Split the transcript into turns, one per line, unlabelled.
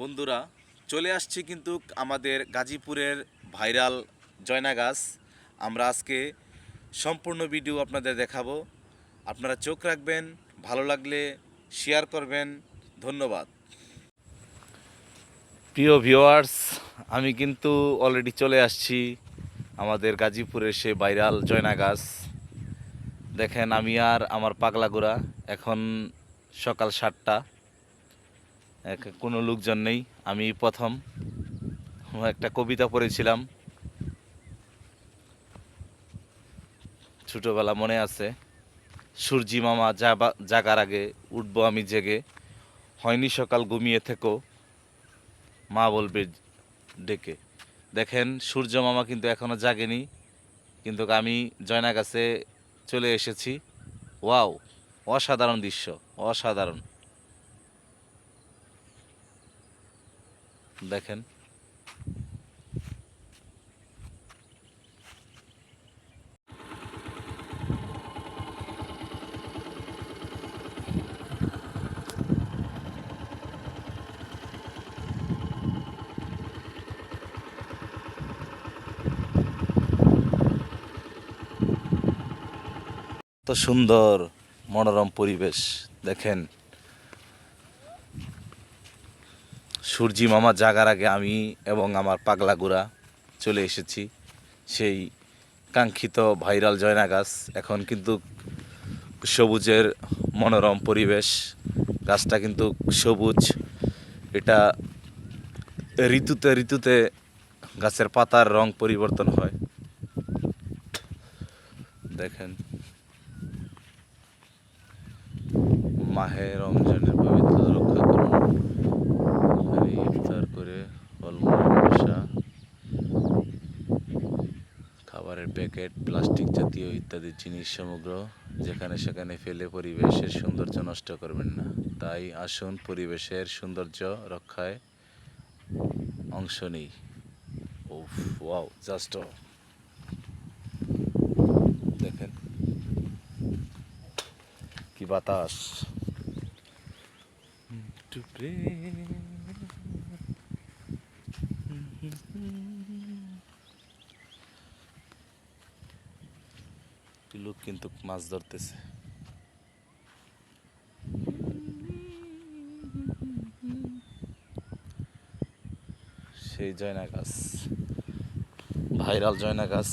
বন্ধুরা, চলে আসছি কিন্তু আমাদের গাজীপুরের ভাইরাল জয়না গাছ। আমরা আজকে সম্পূর্ণ ভিডিও আপনাদের দেখাবো। আপনারা চোখ রাখবেন, ভালো লাগলে শেয়ার করবেন। ধন্যবাদ। প্রিয় ভিউয়ার্স আমি কিন্তু অলরেডি চলে আসছি আমাদের গাজীপুরের সে ভাইরাল জয়না গাছ। দেখেন, আমি আর আমার পাগলাগুড়া এখন সকাল সাতটা। কোনো লোকজন নেই। আমি প্রথম। একটা কবিতা পড়েছিলাম। ছোটোবেলা মনে আছে, সূর্যি মামা যাবা- জাগার আগে উঠবো আমি জেগে। হয়নি সকাল, ঘুমিয়ে থেকো, মা বলবে ডেকে। দেখেন, সূর্য মামা কিন্তু এখনও জাগেনি, কিন্তু আমি জয়না গাছে চলে এসেছি। ওয়াও, অসাধারণ দৃশ্য, অসাধারণ। দেখেন। তো সুন্দর মনোরম পরিবেশ দেখেন। সূর্যি মামা জাগার আগে আমি এবং আমার পাগলা গুড়া চলে এসেছি। সেই কাঙ্ক্ষিত ভাইরাল জয়না গাছ এখন কিন্তু সবুজের মনোরম পরিবেশ। গাছটা কিন্তু সবুজ। এটা ঋতুতে ঋতুতে গাছের পাতার রং পরিবর্তন হয়। দেখেন। মাহে রমজানের খাবারের প্যাকেট, প্লাস্টিক জাতীয় ইত্যাদি জিনিস সমগ্র যেখানে সেখানে ফেলে পরিবেশের সৌন্দর্য নষ্ট করবেন না। তাই আসুন পরিবেশের সৌন্দর্য রক্ষায় অংশ নেই। ও ওয়াও, জাস্ট দেখেন। কি বাতাস। একটি লোক কিন্তু মাছ ধরতেছে। সেই জয়না গাছ ভাইরাল জয়না গাছ